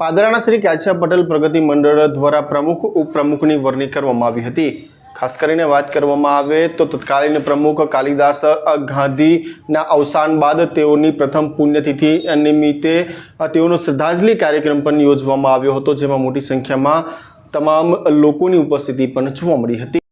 પાદરાના શ્રી કાછા પટેલ પ્રગતિ મંડળ દ્વારા પ્રમુખ, ઉપપ્રમુખની વરણી કરવામાં આવી હતી. ખાસ કરીને વાત કરવામાં આવે તો તત્કાલીન પ્રમુખ કાલિદાસ ગાંધીના અવસાન બાદ તેઓની પ્રથમ પુણ્યતિથિ નિમિત્તે તેઓનો શ્રદ્ધાંજલિ કાર્યક્રમ પણ યોજવામાં આવ્યો હતો, જેમાં મોટી સંખ્યામાં તમામ લોકોની ઉપસ્થિતિ પણ જોવા મળી હતી.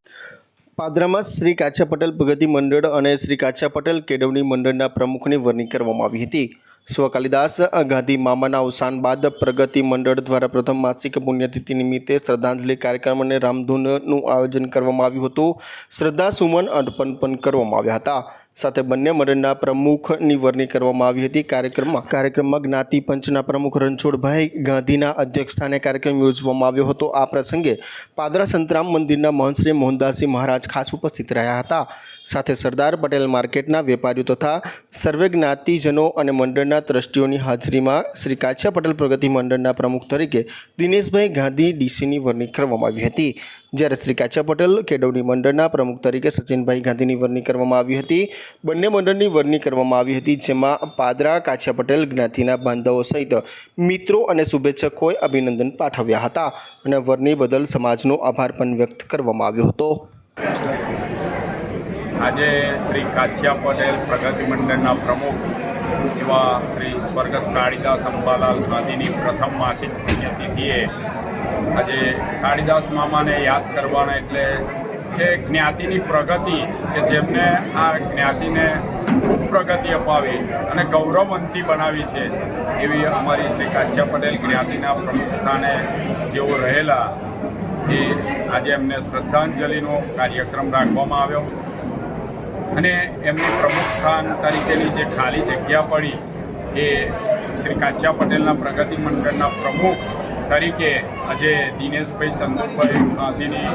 પાદરામાં શ્રી કાછા પટેલ પ્રગતિ મંડળ અને શ્રી કાછા પટેલ કેળવણી મંડળના પ્રમુખની વરણી કરવામાં આવી હતી. સ્વ કાલિદાસ ગાંધી મામાના અવસાન બાદ પ્રગતિ મંડળ દ્વારા પ્રથમ માસિક પુણ્યતિથિ નિમિત્તે શ્રદ્ધાંજલિ કાર્યક્રમ અને રામધૂનનું આયોજન કરવામાં આવ્યું હતું. શ્રદ્ધા સુમન અર્પણ પણ કરવામાં આવ્યા હતા. સાથે બંને મંડળના પ્રમુખની વરણી કરવામાં આવી હતી. કાર્યક્રમમાં કાર્યક્રમમાં જ્ઞાતિ પંચના પ્રમુખ રણછોડભાઈ ગાંધીના અધ્યક્ષસ્થાને કાર્યક્રમ યોજવામાં આવ્યો હતો. આ પ્રસંગે પાદરા સંતરામ મંદિરના મહંતશ્રી મોહનદાસજી મહારાજ ખાસ ઉપસ્થિત રહ્યા હતા. સાથે સરદાર પટેલ માર્કેટના વેપારીઓ તથા સર્વે જ્ઞાતિજનો અને મંડળના ટ્રસ્ટીઓની હાજરીમાં શ્રી કાછ્યા પટેલ પ્રગતિ મંડળના પ્રમુખ તરીકે દિનેશભાઈ ગાંધી ડીસીની વરણી કરવામાં આવી હતી. જ્યારે શ્રી કાચા પટેલ કેળવણી મંડળના પ્રમુખ તરીકે સચિનભાઈ ગાંધીની વરણી કરવામાં આવી હતી. બંને મંડળની વરણી કરવામાં આવી હતી, જેમાં પાદરા કાછા પટેલ, જ્ઞાતિના બાંધવો સહિત મિત્રો અને શુભેચ્છકોએ અભિનંદન પાઠવ્યા હતા. અને વરણી બદલ સમાજનો આભાર પણ વ્યક્ત કરવામાં આવ્યો હતો. આજે શ્રી કાછિયા પટેલ પ્રગતિ મંડળના પ્રમુખ એવા શ્રી સ્વર્ગસ્થ કાળીદાસ અંબાલાલ ગાંધીની પ્રથમ માસિક પુણ્યતિથિએ આજે કાળીદાસ મામાને યાદ કરવાના એટલે કે જ્ઞાતિની પ્રગતિ કે જેમને આ જ્ઞાતિને ખૂબ પ્રગતિ અપાવી અને ગૌરવવંતી બનાવી છે એવી અમારી શ્રી કાચ્યા પટેલ જ્ઞાતિના પ્રમુખ સ્થાને જેઓ રહેલા એ આજે એમને શ્રદ્ધાંજલિનો કાર્યક્રમ રાખવામાં આવ્યો. અને એમની પ્રમુખ સ્થાન તરીકેની જે ખાલી જગ્યા પડી એ શ્રી કાચ્યા પટેલના પ્રગતિ મંડળના પ્રમુખ તરીકે આજે દિનેશભાઈ ચંદુભાઈ ગાંધીની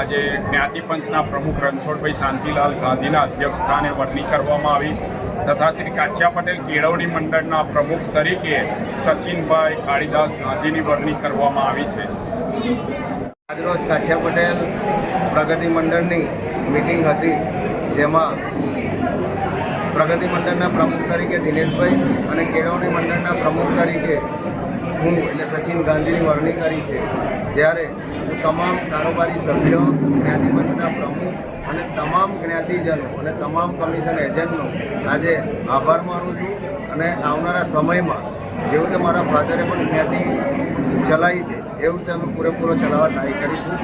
આજે જ્ઞાતિ પંચના પ્રમુખ રણછોડભાઈ શાંતિલાલ ગાંધીના અધ્યક્ષ સ્થાને વરણી કરવામાં આવી તથા શ્રી કાચ્યા પટેલ કેળવણી મંડળના પ્રમુખ તરીકે સચિનભાઈ કાળીદાસ ગાંધીની વરણી કરવામાં આવી છે. આજરોજ કાછિયા પટેલ પ્રગતિ મંડળની મિટિંગ હતી. જેમાં પ્રગતિ મંડળના પ્રમુખ તરીકે દિનેશભાઈ અને કેળવણી મંડળના પ્રમુખ તરીકે હું એટલે સચિન ગાંધીની વરણી કરી છે. ત્યારે તમામ કારોબારી સભ્યો જ્ઞાતિ પંચના પ્રમુખ અને તમામ જ્ઞાતિજનો અને તમામ કમિશન એજન્ટનો આજે આભાર માનું છું અને આવનારા સમયમાં જેવું રીતે મારા ફાધરે પણ જ્ઞાતિ ચલાવી છે, એવું રીતે અમે પૂરેપૂરો ચલાવવા ટ્રાય કરીશું.